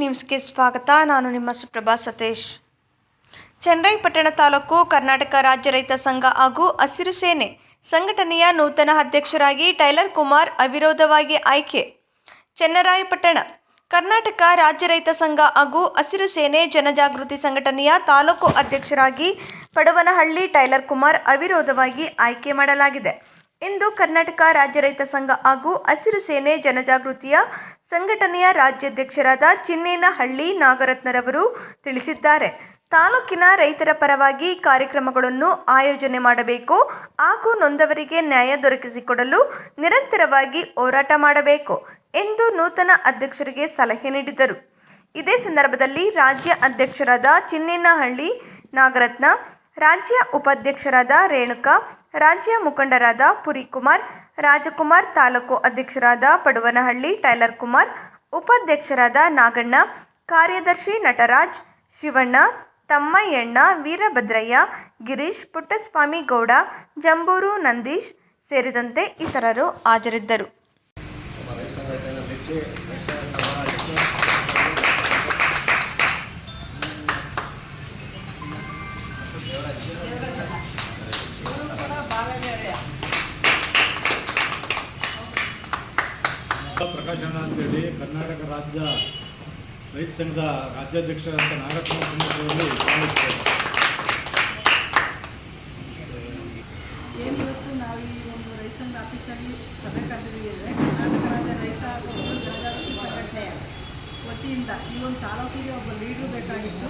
ನ್ಯೂಸ್ಗೆ ಸ್ವಾಗತ. ನಾನು ನಿಮ್ಮ ಸುಪ್ರಭಾ ಸತೀಶ್. ಚೆನ್ನರಾಯಪಟ್ಟಣ ತಾಲೂಕು, ಕರ್ನಾಟಕ ರಾಜ್ಯ ರೈತ ಸಂಘ ಹಾಗೂ ಹಸಿರು ಸೇನೆ ಸಂಘಟನೆಯ ನೂತನ ಅಧ್ಯಕ್ಷರಾಗಿ ಟೈಲರ್ ಕುಮಾರ್ ಅವಿರೋಧವಾಗಿ ಆಯ್ಕೆ. ಚೆನ್ನರಾಯಪಟ್ಟಣ ಕರ್ನಾಟಕ ರಾಜ್ಯ ರೈತ ಸಂಘ ಹಾಗೂ ಹಸಿರು ಸೇನೆ ಜನಜಾಗೃತಿ ಸಂಘಟನೆಯ ತಾಲೂಕು ಅಧ್ಯಕ್ಷರಾಗಿ ಪಡವನಹಳ್ಳಿ ಟೈಲರ್ ಕುಮಾರ್ ಅವಿರೋಧವಾಗಿ ಆಯ್ಕೆ ಮಾಡಲಾಗಿದೆ. ಇಂದು ಕರ್ನಾಟಕ ರಾಜ್ಯ ರೈತ ಸಂಘ ಹಾಗೂ ಹಸಿರು ಸೇನೆ ಜನಜಾಗೃತಿಯ ಸಂಘಟನೆಯ ರಾಜ್ಯಾಧ್ಯಕ್ಷರಾದ ಚಿನ್ನೇನಹಳ್ಳಿ ನಾಗರತ್ನರವರು ತಿಳಿಸಿದ್ದಾರೆ. ತಾಲೂಕಿನ ರೈತರ ಪರವಾಗಿ ಕಾರ್ಯಕ್ರಮಗಳನ್ನು ಆಯೋಜನೆ ಮಾಡಬೇಕು ಹಾಗೂ ನೊಂದವರಿಗೆ ನ್ಯಾಯ ದೊರಕಿಸಿಕೊಡಲು ನಿರಂತರವಾಗಿ ಹೋರಾಟ ಮಾಡಬೇಕು ಎಂದು ನೂತನ ಅಧ್ಯಕ್ಷರಿಗೆ ಸಲಹೆ ನೀಡಿದರು. ಇದೇ ಸಂದರ್ಭದಲ್ಲಿ ರಾಜ್ಯ ಅಧ್ಯಕ್ಷರಾದ ಚಿನ್ನೇನಹಳ್ಳಿ ನಾಗರತ್ನ, ರಾಜ್ಯ ಉಪಾಧ್ಯಕ್ಷರಾದ ರೇಣುಕಾ, ರಾಜ್ಯ ಮುಖಂಡರಾದ ಪುರಿಕುಮಾರ್, ರಾಜಕುಮಾರ್ ತಾಲೂಕು ಅಧ್ಯಕ್ಷರಾದ ಪಡುವನಹಳ್ಳಿ ಟೈಲರ್ ಕುಮಾರ್, ಉಪಾಧ್ಯಕ್ಷರಾದ ನಾಗಣ್ಣ, ಕಾರ್ಯದರ್ಶಿ ನಟರಾಜ್, ಶಿವಣ್ಣ ತಮ್ಮಯ್ಯಣ್ಣ ವೀರಭದ್ರಯ್ಯ ಗಿರೀಶ್ ಪುಟ್ಟಸ್ವಾಮಿ ಗೌಡ ಜಂಬೂರು ನಂದೀಶ್ ಸೇರಿದಂತೆ ಇತರರು ಹಾಜರಿದ್ದರು. ಪ್ರಕಾಶನ ಅಂತೇಳಿ ಕರ್ನಾಟಕ ರಾಜ್ಯ ರೈತ ಸಂಘದ ರಾಜ್ಯಾಧ್ಯಕ್ಷರಾದ ನಾಗರತ್ನ ಏನು ಇವತ್ತು ನಾವು ಈ ಒಂದು ರೈತ ಸಂಘ ಆಫೀಸಲ್ಲಿ ಸಭೆ ಕರ್ನಾಟಕ ರೈತ ವತಿಯಿಂದ ಈ ಒಂದು ತಾಲೂಕಿಗೆ ಒಬ್ಬ ಲೀಡ್ರು ಬೇಕಾಗಿತ್ತು.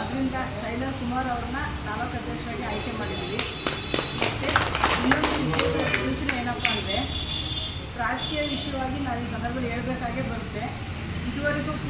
ಅದರಿಂದ ಟೈಲರ್ ಕುಮಾರ್ ಅವ್ರನ್ನ ತಾಲೂಕು ಅಧ್ಯಕ್ಷರಾಗಿ ಆಯ್ಕೆ ಮಾಡಿದ್ದೀವಿ ಮತ್ತು ಇನ್ನೊಂದು ಸೂಚನೆ ಏನಪ್ಪ ಅಂದರೆ, ರಾಜಕೀಯ ವಿಷಯವಾಗಿ ನಾವು ಈ ಸಂದರ್ಭದಲ್ಲಿ ಹೇಳಬೇಕಾಗೇ ಬರುತ್ತೆ. ಇದುವರೆಗೂ